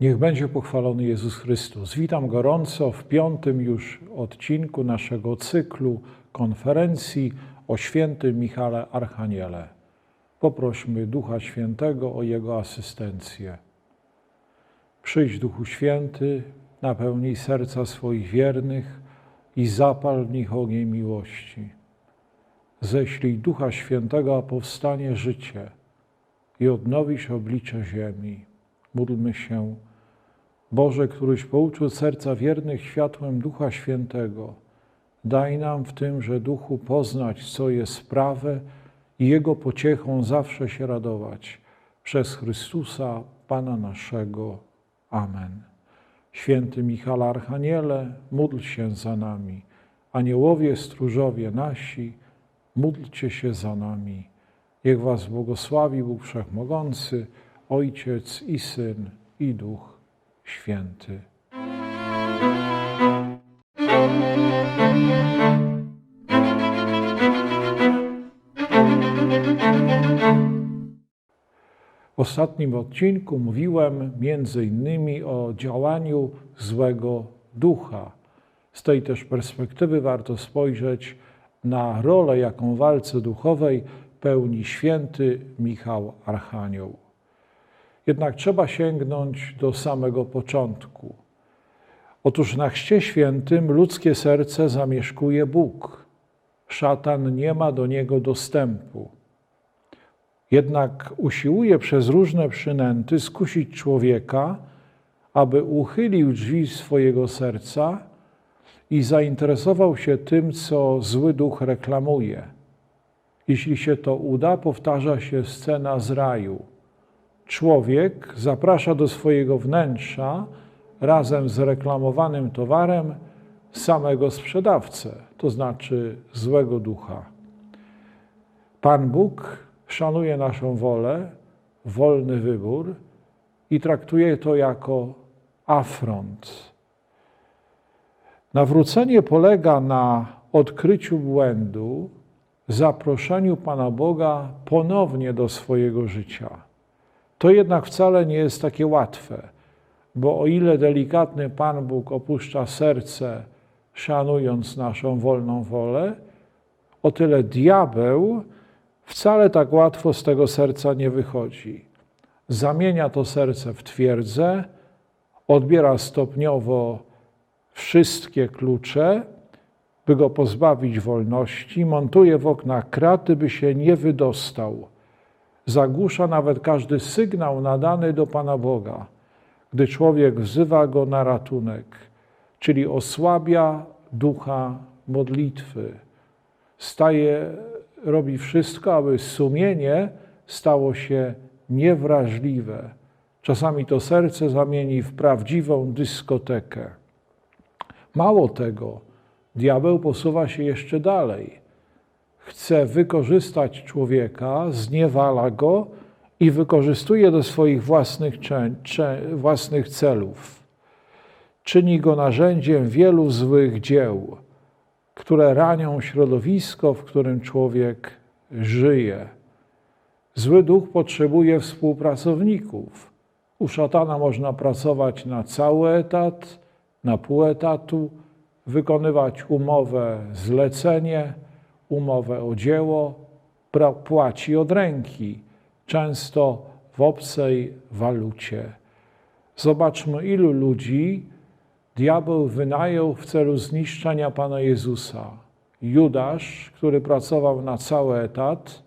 Niech będzie pochwalony Jezus Chrystus. Witam gorąco w piątym już odcinku naszego cyklu konferencji o świętym Michale Archaniele. Poprośmy Ducha Świętego o Jego asystencję. Przyjdź Duchu Święty, napełnij serca swoich wiernych i zapal w nich ogień miłości. Ześlij Ducha Świętego, a powstanie życie i odnowisz oblicze ziemi. Módlmy się. Boże, któryś pouczył serca wiernych światłem Ducha Świętego, daj nam w tymże duchu poznać, co jest prawe i Jego pociechą zawsze się radować. Przez Chrystusa, Pana naszego. Amen. Święty Michał Archaniele, módl się za nami. Aniołowie, stróżowie nasi, módlcie się za nami. Niech was błogosławi Bóg Wszechmogący, Ojciec i Syn i Duch Święty. W ostatnim odcinku mówiłem między innymi o działaniu złego ducha. Z tej też perspektywy warto spojrzeć na rolę, jaką w walce duchowej pełni święty Michał Archanioł. Jednak trzeba sięgnąć do samego początku. Otóż na chrzcie świętym ludzkie serce zamieszkuje Bóg. Szatan nie ma do niego dostępu. Jednak usiłuje przez różne przynęty skusić człowieka, aby uchylił drzwi swojego serca i zainteresował się tym, co zły duch reklamuje. Jeśli się to uda, powtarza się scena z raju. Człowiek zaprasza do swojego wnętrza razem z reklamowanym towarem samego sprzedawcę, to znaczy złego ducha. Pan Bóg szanuje naszą wolę, wolny wybór i traktuje to jako afront. Nawrócenie polega na odkryciu błędu, zaproszeniu Pana Boga ponownie do swojego życia. To jednak wcale nie jest takie łatwe, bo o ile delikatny Pan Bóg opuszcza serce, szanując naszą wolną wolę, o tyle diabeł wcale tak łatwo z tego serca nie wychodzi. Zamienia to serce w twierdzę, odbiera stopniowo wszystkie klucze, by go pozbawić wolności, montuje w oknach kraty, by się nie wydostał. Zagłusza nawet każdy sygnał nadany do Pana Boga, gdy człowiek wzywa go na ratunek, czyli osłabia ducha modlitwy. Staje, robi wszystko, aby sumienie stało się niewrażliwe. Czasami to serce zamieni w prawdziwą dyskotekę. Mało tego, diabeł posuwa się jeszcze dalej. Chce wykorzystać człowieka, zniewala go i wykorzystuje do swoich własnych, własnych celów. Czyni go narzędziem wielu złych dzieł, które ranią środowisko, w którym człowiek żyje. Zły duch potrzebuje współpracowników. U szatana można pracować na cały etat, na pół etatu, wykonywać umowę zlecenie, umowę o dzieło, płaci od ręki, często w obcej walucie. Zobaczmy, ilu ludzi diabeł wynajął w celu zniszczenia Pana Jezusa. Judasz, który pracował na cały etat,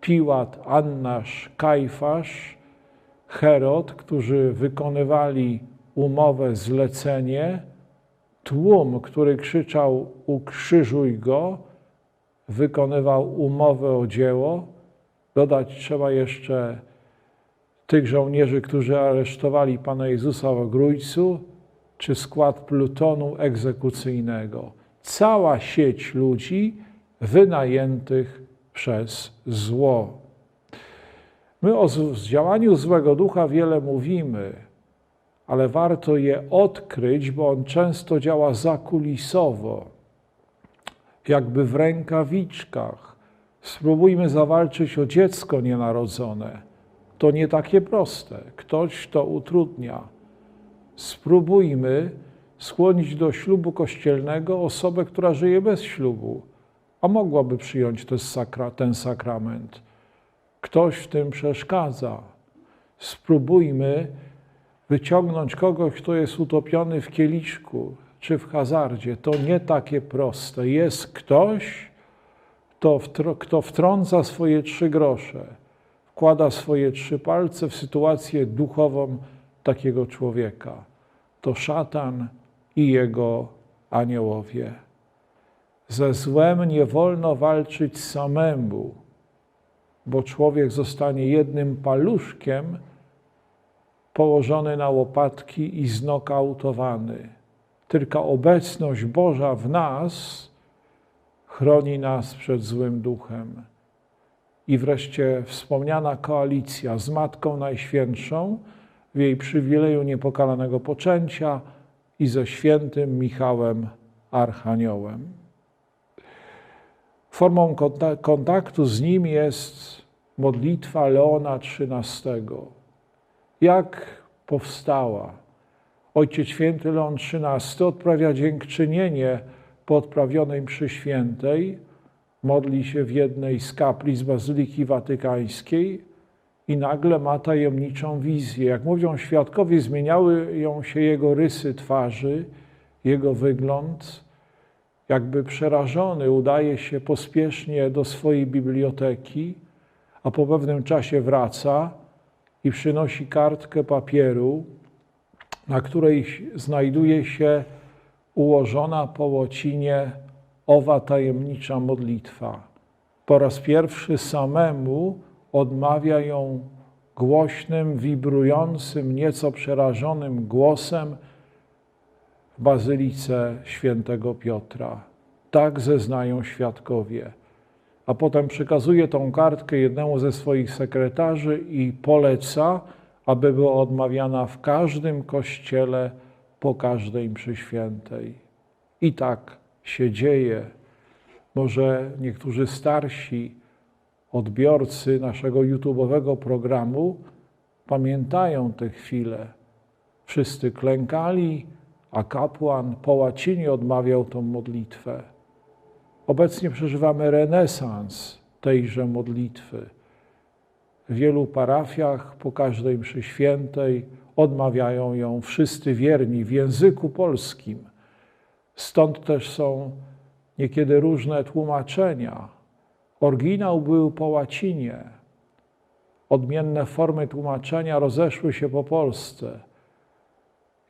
Piłat, Annasz, Kajfasz, Herod, którzy wykonywali umowę zlecenie, tłum, który krzyczał ukrzyżuj go, wykonywał umowę o dzieło. Dodać trzeba jeszcze tych żołnierzy, którzy aresztowali Pana Jezusa w Ogrójcu, czy skład plutonu egzekucyjnego. Cała sieć ludzi wynajętych przez zło. My o działaniu złego ducha wiele mówimy, ale warto je odkryć, bo on często działa zakulisowo, jakby w rękawiczkach. Spróbujmy zawalczyć o dziecko nienarodzone. To nie takie proste. Ktoś to utrudnia. Spróbujmy skłonić do ślubu kościelnego osobę, która żyje bez ślubu, a mogłaby przyjąć ten, sakra, ten sakrament. Ktoś w tym przeszkadza. Spróbujmy wyciągnąć kogoś, kto jest utopiony w kieliszku czy w hazardzie. To nie takie proste. Jest ktoś, kto, wtrąca swoje trzy grosze, wkłada swoje trzy palce w sytuację duchową takiego człowieka. To szatan i jego aniołowie. Ze złem nie wolno walczyć samemu, bo człowiek zostanie jednym paluszkiem położony na łopatki i znokautowany. Tylko obecność Boża w nas chroni nas przed złym duchem. I wreszcie wspomniana koalicja z Matką Najświętszą w jej przywileju niepokalanego poczęcia i ze świętym Michałem Archaniołem. Formą kontaktu z nim jest modlitwa Leona XIII. Jak powstała? Ojciec Święty Leon XIII odprawia dziękczynienie po odprawionej mszy świętej, modli się w jednej z kaplic Bazyliki Watykańskiej i nagle ma tajemniczą wizję. Jak mówią świadkowie, zmieniały ją się jego rysy twarzy, jego wygląd. Jakby przerażony udaje się pospiesznie do swojej biblioteki, a po pewnym czasie wraca i przynosi kartkę papieru, na której znajduje się ułożona po łocinie owa tajemnicza modlitwa. Po raz pierwszy samemu odmawia ją głośnym, wibrującym, nieco przerażonym głosem w bazylice świętego Piotra. Tak zeznają świadkowie. A potem przekazuje tą kartkę jednemu ze swoich sekretarzy i poleca, aby była odmawiana w każdym kościele po każdej mszy świętej. I tak się dzieje. Może niektórzy starsi odbiorcy naszego YouTube'owego programu pamiętają te chwile. Wszyscy klękali, a kapłan po łacinie odmawiał tą modlitwę. Obecnie przeżywamy renesans tejże modlitwy. W wielu parafiach po każdej mszy świętej odmawiają ją wszyscy wierni w języku polskim. Stąd też są niekiedy różne tłumaczenia. Oryginał był po łacinie. Odmienne formy tłumaczenia rozeszły się po Polsce.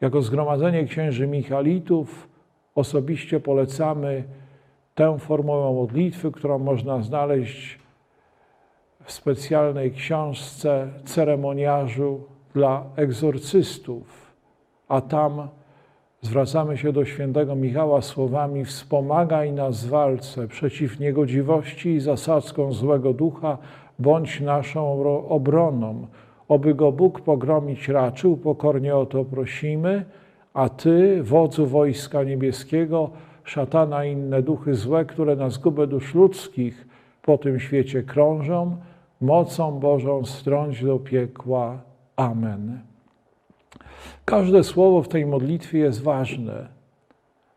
Jako Zgromadzenie Księży Michalitów osobiście polecamy tę formę modlitwy, którą można znaleźć w specjalnej książce ceremoniarzu dla egzorcystów, a tam zwracamy się do świętego Michała słowami: Wspomagaj nas w walce przeciw niegodziwości i zasadzką złego ducha, bądź naszą obroną. Oby go Bóg pogromić raczył, pokornie o to prosimy, a Ty, wodzu wojska niebieskiego, szatana i inne duchy złe, które na zgubę dusz ludzkich po tym świecie krążą, mocą Bożą strąć do piekła. Amen. Każde słowo w tej modlitwie jest ważne.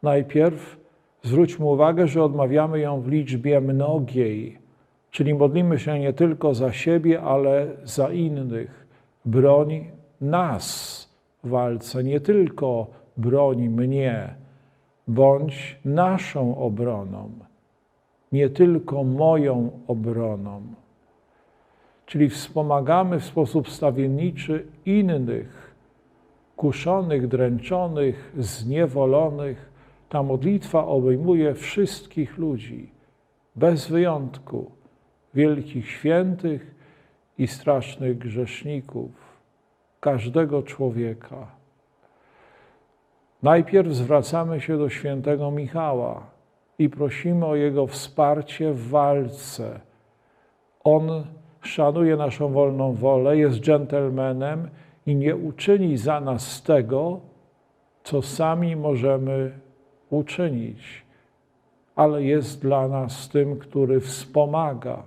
Najpierw zwróćmy uwagę, że odmawiamy ją w liczbie mnogiej, czyli modlimy się nie tylko za siebie, ale za innych. Broń nas w walce, nie tylko broń mnie, bądź naszą obroną, nie tylko moją obroną czyli wspomagamy w sposób stawienniczy innych, kuszonych, dręczonych, zniewolonych. Ta modlitwa obejmuje wszystkich ludzi, bez wyjątku, wielkich świętych i strasznych grzeszników, każdego człowieka. Najpierw zwracamy się do świętego Michała i prosimy o jego wsparcie w walce. On szanuje naszą wolną wolę, jest dżentelmenem i nie uczyni za nas tego, co sami możemy uczynić, ale jest dla nas tym, który wspomaga.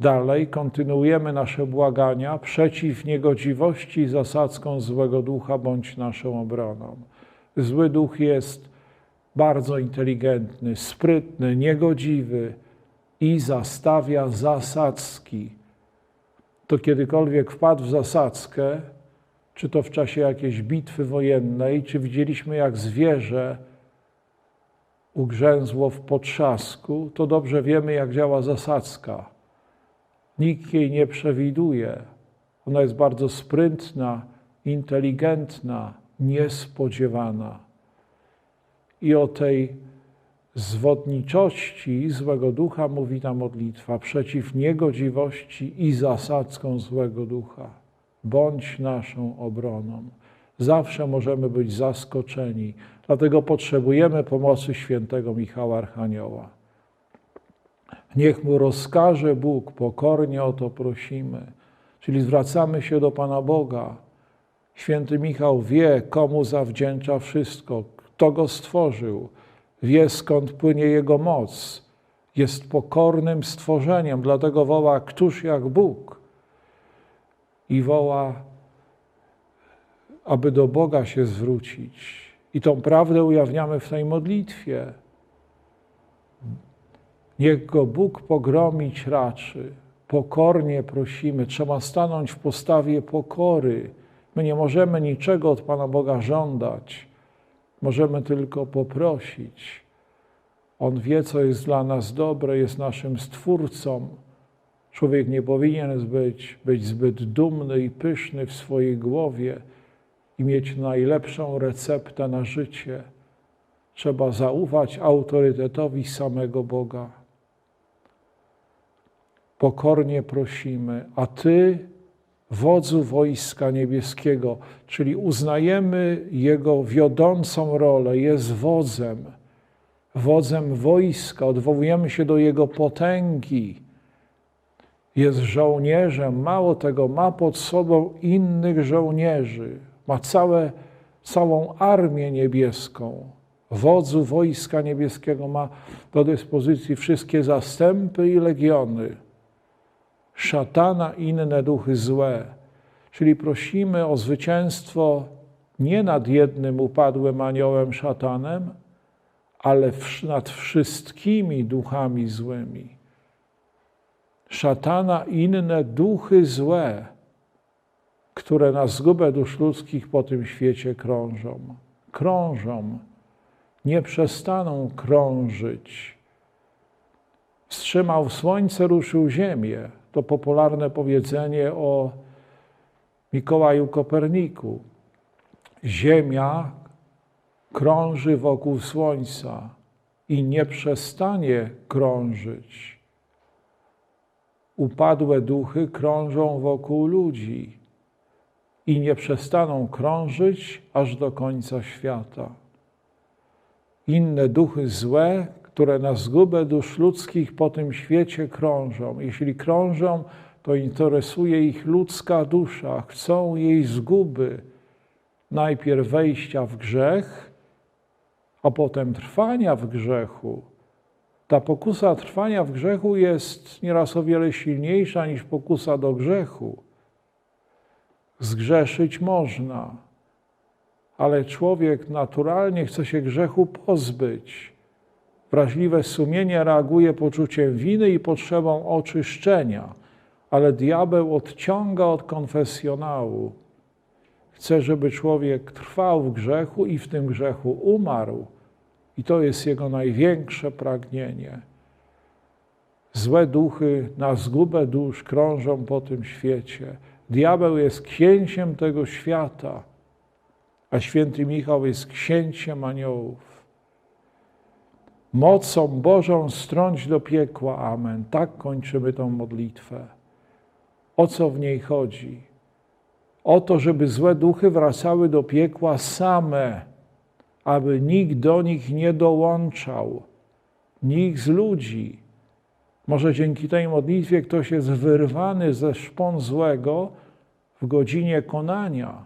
Dalej kontynuujemy nasze błagania przeciw niegodziwości i zasadzką złego ducha bądź naszą obroną. Zły duch jest bardzo inteligentny, sprytny, niegodziwy i zastawia zasadzki. To kiedykolwiek wpadł w zasadzkę, czy to w czasie jakiejś bitwy wojennej, czy widzieliśmy jak zwierzę ugrzęzło w potrzasku, to dobrze wiemy, jak działa zasadzka. Nikt jej nie przewiduje. Ona jest bardzo sprytna, inteligentna, niespodziewana. I o tej zwodniczości złego ducha mówi ta modlitwa przeciw niegodziwości i zasadzką złego ducha. Bądź naszą obroną. Zawsze możemy być zaskoczeni, dlatego potrzebujemy pomocy świętego Michała Archanioła. Niech mu rozkaże Bóg, pokornie o to prosimy. Czyli zwracamy się do Pana Boga. Święty Michał wie, komu zawdzięcza wszystko, kto go stworzył, wie skąd płynie jego moc. Jest pokornym stworzeniem, dlatego woła, któż jak Bóg. I woła, aby do Boga się zwrócić. I tą prawdę ujawniamy w tej modlitwie. Niech go Bóg pogromić raczy. Pokornie prosimy. Trzeba stanąć w postawie pokory. My nie możemy niczego od Pana Boga żądać. Możemy tylko poprosić. On wie, co jest dla nas dobre, jest naszym stwórcą. Człowiek nie powinien być, być zbyt dumny i pyszny w swojej głowie i mieć najlepszą receptę na życie. Trzeba zaufać autorytetowi samego Boga. Pokornie prosimy, a Ty, wodzu wojska niebieskiego, czyli uznajemy Jego wiodącą rolę, jest wodzem, wodzem wojska, odwołujemy się do Jego potęgi, jest żołnierzem, mało tego, ma pod sobą innych żołnierzy, ma całe, całą armię niebieską. Wodzu wojska niebieskiego ma do dyspozycji wszystkie zastępy i legiony. Szatana inne duchy złe. Czyli prosimy o zwycięstwo nie nad jednym upadłym aniołem szatanem, ale nad wszystkimi duchami złymi. Szatana inne duchy złe które na zgubę dusz ludzkich po tym świecie krążą. Krążą, nie przestaną krążyć. Wstrzymał słońce, ruszył ziemię. To popularne powiedzenie o Mikołaju Koperniku. Ziemia krąży wokół słońca i nie przestanie krążyć. Upadłe duchy krążą wokół ludzi i nie przestaną krążyć aż do końca świata. Inne duchy złe, które na zgubę dusz ludzkich po tym świecie krążą. Jeśli krążą, to interesuje ich ludzka dusza, chcą jej zguby, najpierw wejścia w grzech, a potem trwania w grzechu. Ta pokusa trwania w grzechu jest nieraz o wiele silniejsza niż pokusa do grzechu. Zgrzeszyć można, ale człowiek naturalnie chce się grzechu pozbyć. Wrażliwe sumienie reaguje poczuciem winy i potrzebą oczyszczenia, ale diabeł odciąga od konfesjonału. Chce, żeby człowiek trwał w grzechu i w tym grzechu umarł. I to jest jego największe pragnienie. Złe duchy na zgubę dusz krążą po tym świecie. Diabeł jest księciem tego świata, a święty Michał jest księciem aniołów. Mocą Bożą strąć do piekła. Amen. Tak kończymy tą modlitwę. O co w niej chodzi? O to, żeby złe duchy wracały do piekła same, aby nikt do nich nie dołączał, nikt z ludzi może dzięki tej modlitwie ktoś jest wyrwany ze szpon złego w godzinie konania.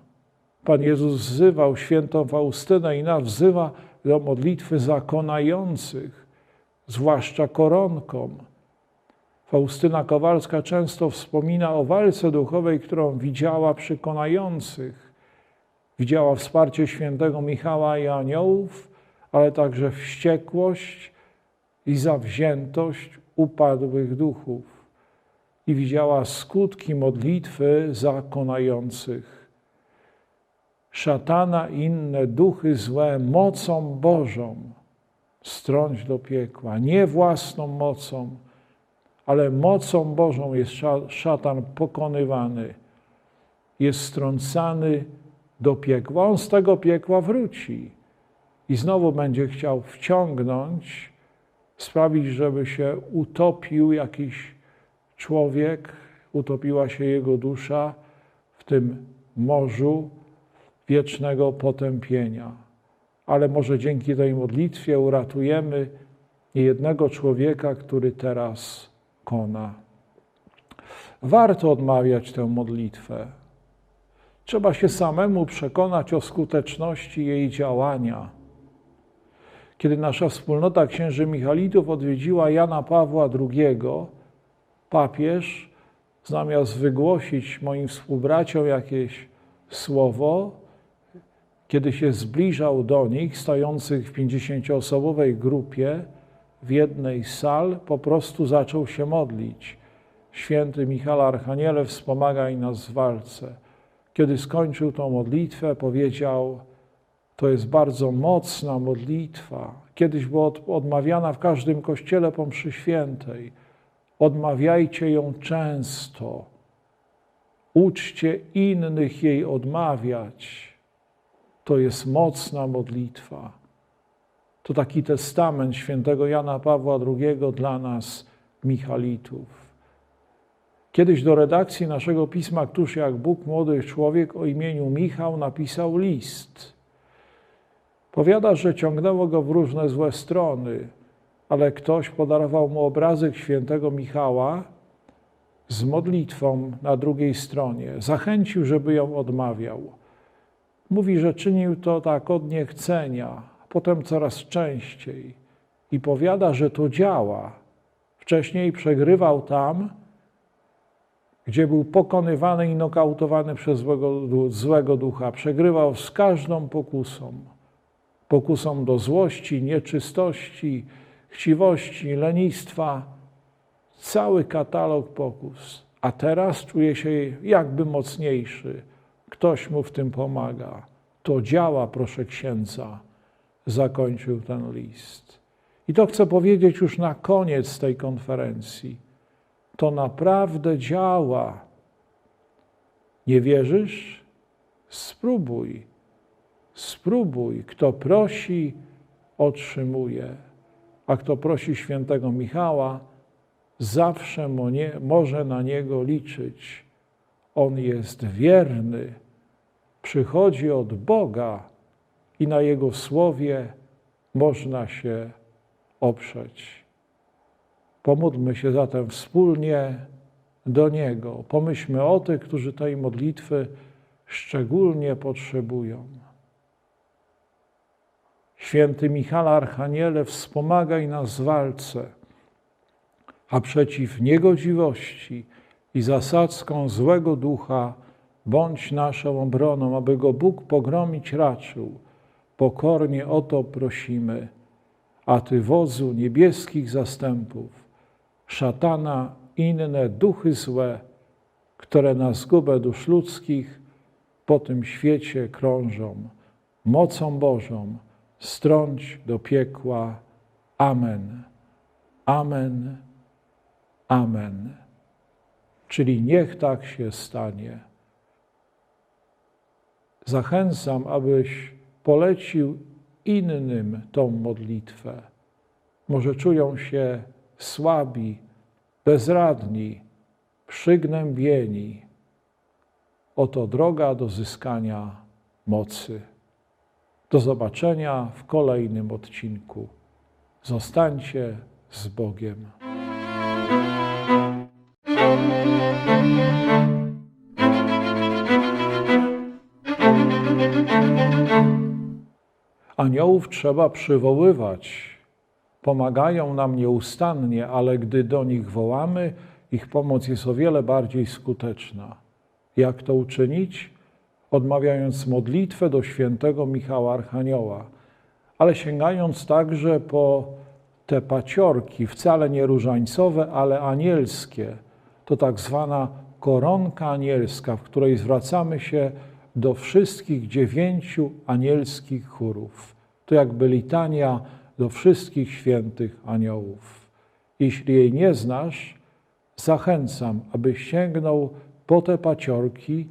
Pan Jezus wzywał świętą Faustynę i nas wzywa do modlitwy zakonających, zwłaszcza koronką. Faustyna Kowalska często wspomina o walce duchowej, którą widziała przekonających. Widziała wsparcie świętego Michała i aniołów, ale także wściekłość i zawziętość upadłych duchów. I widziała skutki modlitwy zakonających. Szatana i inne duchy złe mocą Bożą strąć do piekła, nie własną mocą, ale mocą Bożą jest szatan pokonywany, jest strącany do piekła. On z tego piekła wróci i znowu będzie chciał wciągnąć, sprawić, żeby się utopił jakiś człowiek, utopiła się jego dusza w tym morzu wiecznego potępienia. Ale może dzięki tej modlitwie uratujemy jednego człowieka, który teraz kona. Warto odmawiać tę modlitwę. Trzeba się samemu przekonać o skuteczności jej działania. Kiedy nasza wspólnota księży Michalitów odwiedziła Jana Pawła II, papież, zamiast wygłosić moim współbraciom jakieś słowo, kiedy się zbliżał do nich, stojących w pięćdziesięcioosobowej grupie w jednej z sal, po prostu zaczął się modlić. Święty Michał Archaniele, wspomagaj nas w walce. Kiedy skończył tą modlitwę, powiedział: To jest bardzo mocna modlitwa. Kiedyś była odmawiana w każdym kościele po mszy świętej. Odmawiajcie ją często. Uczcie innych jej odmawiać. To jest mocna modlitwa. To taki testament świętego Jana Pawła II dla nas, Michalitów. Kiedyś do redakcji naszego pisma Któż jak Bóg, młody człowiek o imieniu Michał napisał list. Powiada, że ciągnęło go w różne złe strony, ale ktoś podarował mu obrazek świętego Michała z modlitwą na drugiej stronie. Zachęcił, żeby ją odmawiał. Mówi, że czynił to tak od niechcenia, potem coraz częściej i powiada, że to działa. Wcześniej przegrywał tam, gdzie był pokonywany i nokautowany przez złego, złego ducha. Przegrywał z każdą pokusą. Pokusą do złości, nieczystości, chciwości, lenistwa. Cały katalog pokus. A teraz czuje się jakby mocniejszy. Ktoś mu w tym pomaga. To działa, proszę księdza. Zakończył ten list. I to chcę powiedzieć już na koniec tej konferencji to naprawdę działa. Nie wierzysz? Spróbuj. Spróbuj. Kto prosi, otrzymuje. A kto prosi świętego Michała, zawsze może na niego liczyć. On jest wierny, przychodzi od Boga i na jego słowie można się oprzeć. Pomódlmy się zatem wspólnie do Niego. Pomyślmy o tych, którzy tej modlitwy szczególnie potrzebują. Święty Michał Archaniele, wspomagaj nas w walce, a przeciw niegodziwości i zasadzką złego ducha bądź naszą obroną, aby go Bóg pogromić raczył. Pokornie o to prosimy, a Ty wozu niebieskich zastępów szatana inne duchy złe, które na zgubę dusz ludzkich po tym świecie krążą. Mocą Bożą strąć do piekła. Amen. Amen. Amen. Czyli niech tak się stanie. Zachęcam, abyś polecił innym tą modlitwę. Może czują się słabi, bezradni, przygnębieni. Oto droga do zyskania mocy. Do zobaczenia w kolejnym odcinku. Zostańcie z Bogiem. Aniołów trzeba przywoływać pomagają nam nieustannie, ale gdy do nich wołamy, ich pomoc jest o wiele bardziej skuteczna. Jak to uczynić? Odmawiając modlitwę do świętego Michała Archanioła, ale sięgając także po te paciorki, wcale nie różańcowe, ale anielskie. To tak zwana koronka anielska, w której zwracamy się do wszystkich dziewięciu anielskich chórów. To jakby litania do wszystkich świętych aniołów. Jeśli jej nie znasz, zachęcam, abyś sięgnął po te paciorki,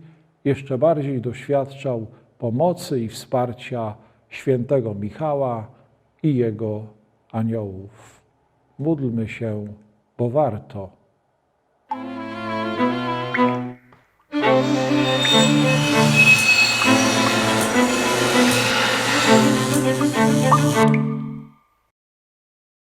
jeszcze bardziej doświadczał pomocy i wsparcia świętego Michała i jego aniołów. Módlmy się, bo warto.